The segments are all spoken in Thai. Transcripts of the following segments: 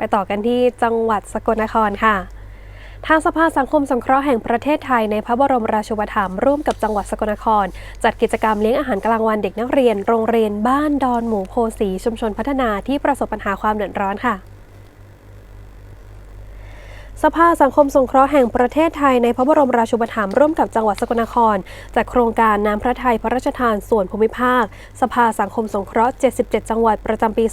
ไปต่อกันที่จังหวัดสกลนครค่ะ ทางสภาสังคมสงเคราะห์แห่งประเทศไทยในพระบรมราชูปถัมภ์ร่วมกับจังหวัดสกลนคร จัดกิจกรรมเลี้ยงอาหารกลางวันเด็กนักเรียน โรงเรียนบ้านดอนหมูโพสีชุมชนพัฒนาที่ประสบปัญหาความเดือดร้อนค่ะ สภาสังคมสงเคราะห์แห่งประเทศไทยในพระบรมราชูปถัมภ์ร่วมกับจังหวัดสกลนครจัดโครงการน้ำพระทัยพระราชทานส่วนภูมิภาค สภาสังคมสงเคราะห์ 77 จังหวัดประจำปี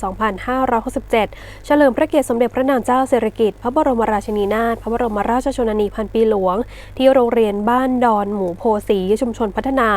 2567 เฉลิมพระเกียรติสมเด็จพระนางเจ้าสิริกิติ์พระบรมราชินีนาถพระบรมราชชนนีพันปีหลวง ที่โรงเรียนบ้านดอนหมูโพสีชุมชนพัฒนา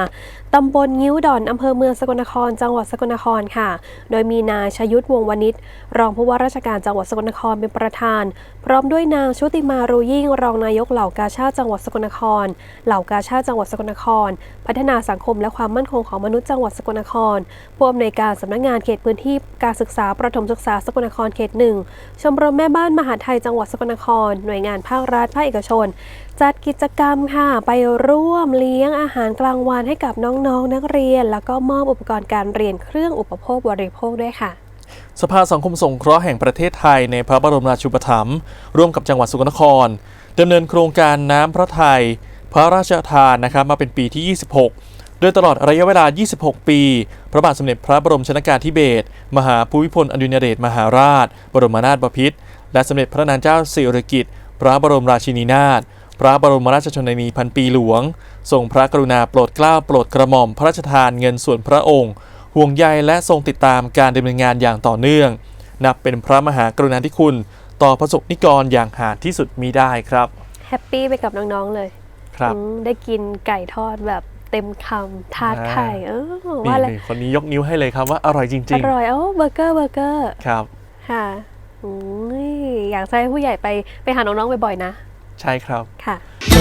ตำบลงิ้วดอนอำเภอเมืองสกลนคร จังหวัดสกลนครค่ะ โดยมีนายชยุทธวงวณิชรองผู้ว่าราชการจังหวัดสกลนครเป็นประธาน พร้อมด้วยนางชุติมารูยิ่งรองนายกเหล่ากาชาติจังหวัดสกลนคร เหล่ากาชาติจังหวัดสกลนคร พัฒนาสังคมและความมั่นคงของมนุษย์จังหวัดสกลนครผู้อำนวยการสำนักงานเขตพื้นที่การศึกษาประถมศึกษาสกลนครเขตหนึ่งชมรมแม่บ้านมหาไทยจังหวัดสกลนคร หน่วยงานภาครัฐภาคเอกชน จัดกิจกรรมค่ะ ไปร่วมเลี้ยงอาหารกลางวันให้กับน้องๆนักเรียน แล้วก็มอบอุปกรณ์การเรียนเครื่องอุปโภคบริโภคด้วยค่ะ สภาสังคมสงเคราะห์แห่งประเทศไทยในพระบรมราชูปถัมภ์ร่วมกับจังหวัดสกลนครดำเนินโครงการน้ำพระทัยพระราชทานนะครับมาเป็นปีที่ 26 โดยตลอดระยะเวลา 26 ปี พระบาทสมเด็จพระบรมชนกาธิเบศรมหาภูมิพลอดุลยเดชมหาราช บรมนาถบพิตรและสมเด็จพระนางเจ้าสิริกิติ์พระบรมราชินีนาถพระบรมราชชนนีพันปีหลวงทรงพระกรุณาโปรดเกล้าโปรดกระหม่อมพระราชทานเงินส่วนพระองค์ ห่วงใยและทรงติดตามการดำเนินงานอย่างต่อเนื่อง นับเป็นพระมหากรุณาธิคุณ ต่อประสบนิกรอย่างหาที่สุดมีได้ครับ แฮปปี้ไปกับน้องๆเลยครับอืมได้กินไก่ทอดแบบเต็มคำทาดไข่เออนี่ว่าอะไรนี่คนนี้ยกนิ้วให้เลยครับว่าอร่อยจอริงร่อยโอ้เบอร์เกอร์เบอร์เกอร์ๆครับค่ะอืมอยากจะให้ผู้ใหญ่ไปไปหาน้องๆบ่อยๆนะ ใช่ครับค่ะเธ